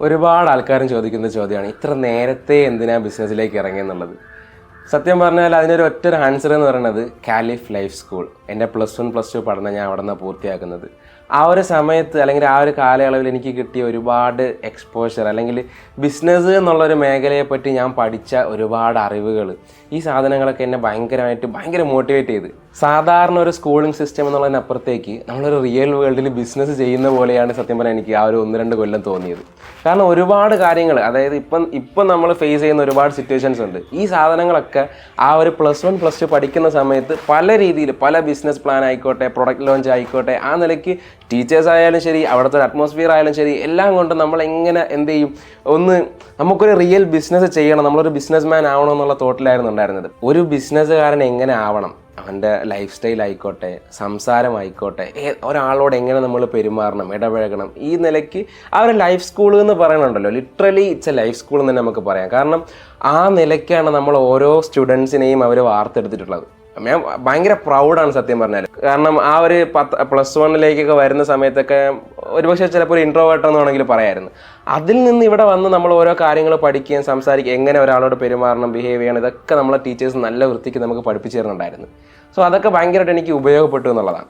ഒരുപാട് ആൾക്കാരും ചോദിക്കുന്ന ചോദ്യമാണ് ഇത്ര നേരത്തെ എന്തിനാ ബിസിനസ്സിലേക്ക് ഇറങ്ങിയെന്നുള്ളത് സത്യം പറഞ്ഞാൽ അതിനൊരു ഒറ്റ ആൻസർ എന്ന് പറയുന്നത് കാലിഫ് ലൈഫ് സ്കൂൾ എന്റെ പ്ലസ് വൺ പ്ലസ് ടു പഠനം ഞാൻ അവിടെ നിന്നാണ് പൂർത്തിയാക്കുന്നത്. ആ ഒരു സമയത്ത് അല്ലെങ്കിൽ ആ ഒരു കാലയളവിൽ എനിക്ക് കിട്ടിയ ഒരുപാട് എക്സ്പോഷർ അല്ലെങ്കിൽ ബിസിനസ് എന്നുള്ളൊരു മേഖലയെപ്പറ്റി ഞാൻ പഠിച്ച ഒരുപാട് അറിവുകൾ ഈ സാധനങ്ങളൊക്കെ എന്നെ ഭയങ്കരമായിട്ട് ഭയങ്കര മോട്ടിവേറ്റ് ചെയ്ത്. സാധാരണ ഒരു സ്കൂളിംഗ് സിസ്റ്റം എന്നുള്ളതിനപ്പുറത്തേക്ക് നമ്മളൊരു റിയൽ വേൾഡിൽ ബിസിനസ് ചെയ്യുന്ന പോലെയാണ് സത്യം പറഞ്ഞാൽ എനിക്ക് ആ ഒരു ഒന്ന് രണ്ട് കൊല്ലം തോന്നിയത്. കാരണം ഒരുപാട് കാര്യങ്ങൾ അതായത് ഇപ്പം ഇപ്പം നമ്മൾ ഫേസ് ചെയ്യുന്ന ഒരുപാട് സിറ്റുവേഷൻസ് ഉണ്ട്. ഈ സാധനങ്ങളൊക്കെ ആ ഒരു പ്ലസ് വൺ പ്ലസ് ടു പഠിക്കുന്ന സമയത്ത് പല രീതിയിൽ പല ബിസിനസ് പ്ലാൻ ആയിക്കോട്ടെ പ്രൊഡക്റ്റ് ലോഞ്ച് ആയിക്കോട്ടെ ആ നിലയ്ക്ക് ടീച്ചേഴ്സ് ആയാലും ശരി അവിടുത്തെ അറ്റ്മോസ്ഫിയർ ആയാലും ശരി എല്ലാം കൊണ്ട് നമ്മൾ എങ്ങനെ എന്ത് ചെയ്യും? ഒന്ന് നമുക്കൊരു റിയൽ ബിസിനസ് ചെയ്യണം നമ്മളൊരു ബിസിനസ് മാൻ ആവണം എന്നുള്ള തോട്ടിലായിരുന്നു ഉണ്ടായിരുന്നത്. ഒരു ബിസിനസ്സുകാരൻ എങ്ങനെ ആവണം? അവന്റെ ലൈഫ് സ്റ്റൈൽ ആയിക്കോട്ടെ സംസാരമായിക്കോട്ടെ ഒരാളോട് എങ്ങനെ നമ്മൾ പെരുമാറണം ഇടപഴകണം ഈ നിലയ്ക്ക് അവർ ലൈഫ് സ്കൂൾ എന്ന് പറയണുണ്ടല്ലോ. Literally it's a life school എന്ന് തന്നെ നമുക്ക് പറയാം. കാരണം ആ നിലയ്ക്കാണ് നമ്മൾ ഓരോ സ്റ്റുഡൻസിനെയും അവർ വാർത്തെടുത്തിട്ടുള്ളത്. ഞാൻ ഭയങ്കര പ്രൗഡാണ് സത്യം പറഞ്ഞാൽ കാരണം ആ ഒരു പത്ത് പ്ലസ് വണ്ണിലേക്കൊക്കെ വരുന്ന സമയത്തൊക്കെ ഒരുപക്ഷെ ചിലപ്പോൾ ഒരു ഇൻട്രോവേർട്ട് എന്ന് വേണമെങ്കിൽ പറയായിരുന്നു. അതിൽ നിന്ന് ഇവിടെ വന്ന് നമ്മൾ ഓരോ കാര്യങ്ങൾ പഠിക്കുകയും സംസാരിക്കുക എങ്ങനെ ഒരാളോട് പെരുമാറണം ബിഹേവ് ചെയ്യണം ഇതൊക്കെ നമ്മളെ ടീച്ചേഴ്സ് നല്ല വൃത്തിക്ക് നമുക്ക് പഠിപ്പിച്ചു തരുന്നുണ്ടായിരുന്നു. സോ അതൊക്കെ ഭയങ്കരമായിട്ട് എനിക്ക് ഉപയോഗപ്പെട്ടു എന്നുള്ളതാണ്.